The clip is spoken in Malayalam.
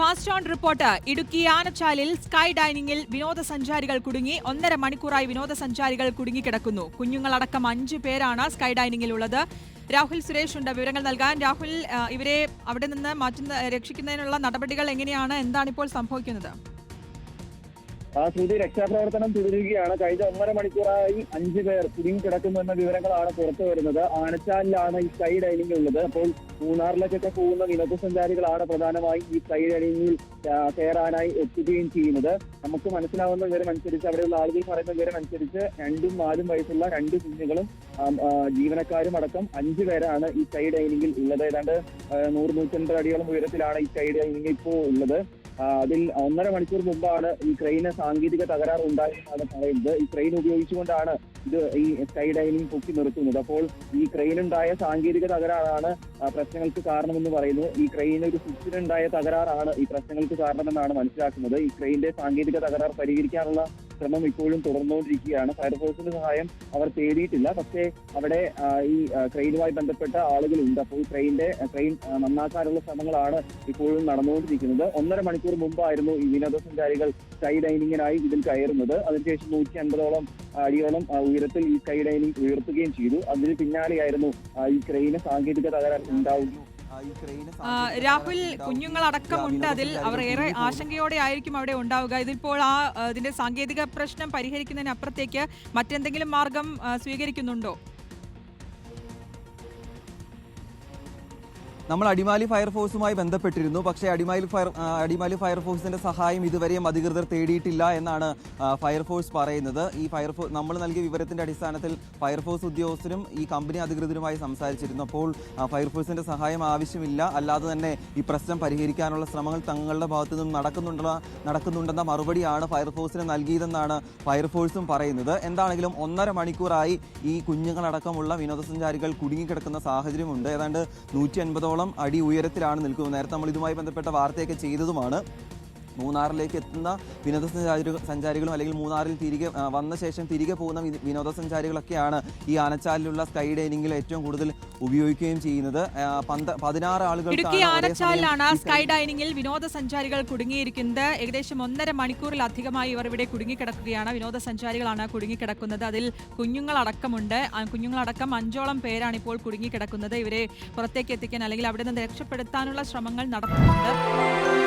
Fast on report. ഇടുക്കി ആനച്ചാലിൽ സ്കൈ ഡൈനിങ്ങിൽ വിനോദസഞ്ചാരികൾ കുടുങ്ങി. ഒന്നര മണിക്കൂറായി വിനോദസഞ്ചാരികൾ കുടുങ്ങിക്കിടക്കുന്നു കുഞ്ഞുങ്ങളടക്കം അഞ്ചു പേരാണ് സ്കൈ ഡൈനിങ്ങിൽ ഉള്ളത് രാഹുൽ സുരേഷ് ഉണ്ട്. വിവരങ്ങൾ നൽകാൻ രാഹുൽ ഇവരെ അവിടെ നിന്ന് മാറ്റുന്ന രക്ഷിക്കുന്നതിനുള്ള നടപടികൾ എങ്ങനെയാണ്? എന്താണ് ഇപ്പോൾ സംഭവിക്കുന്നത്? ആ ശ്രുതി രക്ഷാപ്രവർത്തനം തുടരുകയാണ്. കഴിഞ്ഞ ഒന്നര മണിക്കൂറായി അഞ്ചു പേർ കുടുങ്ങിക്കിടക്കുന്നു എന്ന വിവരങ്ങളാണ് പുറത്തു വരുന്നത്. ആനച്ചാലിലാണ് ഈ സ്കൈ ഡൈനിങ് ഉള്ളത്. അപ്പോൾ മൂന്നാറിലേക്കൊക്കെ പോകുന്ന വിനോദസഞ്ചാരികളാണ് പ്രധാനമായും ഈ സ്കൈ ഡൈനിങ്ങിൽ കയറാനായി എത്തുകയും ചെയ്യുന്നത്. നമുക്ക് മനസ്സിലാവുന്ന വിവരം അനുസരിച്ച് അവിടെയുള്ള ആളുകൾ പറയുന്ന വിവരം അനുസരിച്ച് രണ്ടും നാലും വയസ്സുള്ള രണ്ട് കുഞ്ഞുങ്ങളും ജീവനക്കാരും അടക്കം അഞ്ചു പേരാണ് ഈ സ്കൈ ഡൈനിങ്ങിൽ ഉള്ളത്. ഏതാണ്ട് നൂറ് നൂറ്റൻപത് അടിയോളം ഉയരത്തിലാണ് ഈ സ്കൈ ഡൈനിങ് ഇപ്പോൾ ഉള്ളത്. അതിൽ ഒന്നര മണിക്കൂർ മുമ്പാണ് ഈ ട്രെയിന് സാങ്കേതിക തകരാർ ഉണ്ടായെന്നാണ് പറയുന്നത്. ഈ ട്രെയിൻ ഉപയോഗിച്ചുകൊണ്ടാണ് ഇത് ഈ സ്കൈ ഡൈനിങ് പൊക്കി നിർത്തുന്നത്. അപ്പോൾ ഈ ട്രെയിനുണ്ടായ സാങ്കേതിക തകരാറാണ് പ്രശ്നങ്ങൾക്ക് കാരണമെന്ന് പറയുന്നു ഈ ക്രെയിന് ഒരു സ്വിച്ചിനുണ്ടായ തകരാറാണ് ഈ പ്രശ്നങ്ങൾക്ക് കാരണമെന്നാണ് മനസ്സിലാക്കുന്നത്. ഈ ട്രെയിനിന്റെ സാങ്കേതിക തകരാർ പരിഹരിക്കാനുള്ള ശ്രമം ഇപ്പോഴും തുടർന്നുകൊണ്ടിരിക്കുകയാണ്. ഫയർഫോഴ്സിന്റെ സഹായം അവർ തേടിയിട്ടില്ല. പക്ഷേ അവിടെ ഈ ക്രെയിനുമായി ബന്ധപ്പെട്ട ആളുകളുണ്ട്. അപ്പോൾ ഈ ക്രെയിന്റെ ക്രെയിൻ നന്നാക്കാനുള്ള ശ്രമങ്ങളാണ് ഇപ്പോഴും നടന്നുകൊണ്ടിരിക്കുന്നത്. ഒന്നര മണിക്കൂർ മുമ്പായിരുന്നു ഈ വിനോദസഞ്ചാരികൾ സ്കൈ ഡൈനിങ്ങിനായി ഇതിൽ കയറുന്നത്. അതിനുശേഷം നൂറ്റി അൻപതോളം അടിയോളം ഉയരത്തിൽ ഈ സ്കൈ ഡൈനിങ് ഉയർത്തുകയും ചെയ്തു. അതിന് പിന്നാലെയായിരുന്നു ഈ ക്രെയിന് സാങ്കേതിക തകരാർ ഉണ്ടാവുകയും രാഹുൽ കുഞ്ഞുങ്ങളടക്കമുണ്ട് അതിൽ. അവർ ഏറെ ആശങ്കയോടെ ആയിരിക്കും അവിടെ ഉണ്ടാവുക. ഇതിപ്പോൾ ആ ഇതിന്റെ സാങ്കേതിക പ്രശ്നം പരിഹരിക്കുന്നതിനപ്പുറത്തേക്ക് മറ്റെന്തെങ്കിലും മാർഗം സ്വീകരിക്കുന്നുണ്ടോ? നമ്മൾ അടിമാലി ഫയർഫോഴ്സുമായി ബന്ധപ്പെട്ടിരുന്നു. പക്ഷേ അടിമാലി ഫയർ അടിമാലി ഫയർഫോഴ്സിന്റെ സഹായം ഇതുവരെയും അധികൃതർ തേടിയിട്ടില്ല എന്നാണ് ഫയർഫോഴ്സ് പറയുന്നത്. ഈ ഫയർഫോഴ്സ് നമ്മൾ നൽകിയ വിവരത്തിന്റെ അടിസ്ഥാനത്തിൽ ഫയർഫോഴ്സ് ഉദ്യോഗസ്ഥരും ഈ കമ്പനി അധികൃതരുമായി സംസാരിച്ചിരുന്നു. അപ്പോൾ ഫയർഫോഴ്സിന്റെ സഹായം ആവശ്യമില്ല. അല്ലാതെ തന്നെ ഈ പ്രശ്നം പരിഹരിക്കാനുള്ള ശ്രമങ്ങൾ തങ്ങളുടെ ഭാഗത്തു നിന്നും നടക്കുന്നുണ്ടെന്ന നടക്കുന്നുണ്ടെന്ന മറുപടിയാണ് ഫയർഫോഴ്സിന് നൽകിയതെന്നാണ് ഫയർഫോഴ്സും പറയുന്നത്. എന്താണെങ്കിലും ഒന്നര മണിക്കൂറായി ഈ കുഞ്ഞുങ്ങളടക്കമുള്ള വിനോദസഞ്ചാരികൾ കുടുങ്ങിക്കിടക്കുന്ന സാഹചര്യമുണ്ട്. ഏതാണ്ട് നൂറ്റി അടി ഉയരത്തിലാണ് നിൽക്കുന്നത്. നേരത്തെ നമ്മൾ ഇതുമായി ബന്ധപ്പെട്ട വാർത്തയൊക്കെ ചെയ്തതുമാണ്. മൂന്നാറിലേക്ക് എത്തുന്ന വിനോദസഞ്ചാരികൾ സഞ്ചാരികളും അല്ലെങ്കിൽ മൂന്നാറിൽ തിരികെ വന്ന ശേഷം തിരികെ പോകുന്ന വിനോദസഞ്ചാരികളൊക്കെയാണ് ഈ ആനച്ചാലിലുള്ള സ്കൈ ഡൈനിങ്ങിൽ ഏറ്റവും കൂടുതൽ ഉപയോഗിക്കുകയും ചെയ്യുന്നത്. പതിനാറ് ഇടുക്കി ആനച്ചാലിലാണ് സ്കൈ ഡൈനിങ്ങിൽ വിനോദസഞ്ചാരികൾ കുടുങ്ങിയിരിക്കുന്നത്. ഏകദേശം ഒന്നര മണിക്കൂറിലധികമായി ഇവർ ഇവിടെ കുടുങ്ങിക്കിടക്കുകയാണ്. വിനോദസഞ്ചാരികളാണ് കുടുങ്ങിക്കിടക്കുന്നത്. അതിൽ കുഞ്ഞുങ്ങളടക്കമുണ്ട്. കുഞ്ഞുങ്ങളടക്കം അഞ്ചോളം പേരാണ് ഇപ്പോൾ കുടുങ്ങിക്കിടക്കുന്നത്. ഇവരെ പുറത്തേക്ക് എത്തിക്കാൻ അല്ലെങ്കിൽ അവിടെ നിന്ന് രക്ഷപ്പെടുത്താനുള്ള ശ്രമങ്ങൾ നടത്തുന്നുണ്ട്.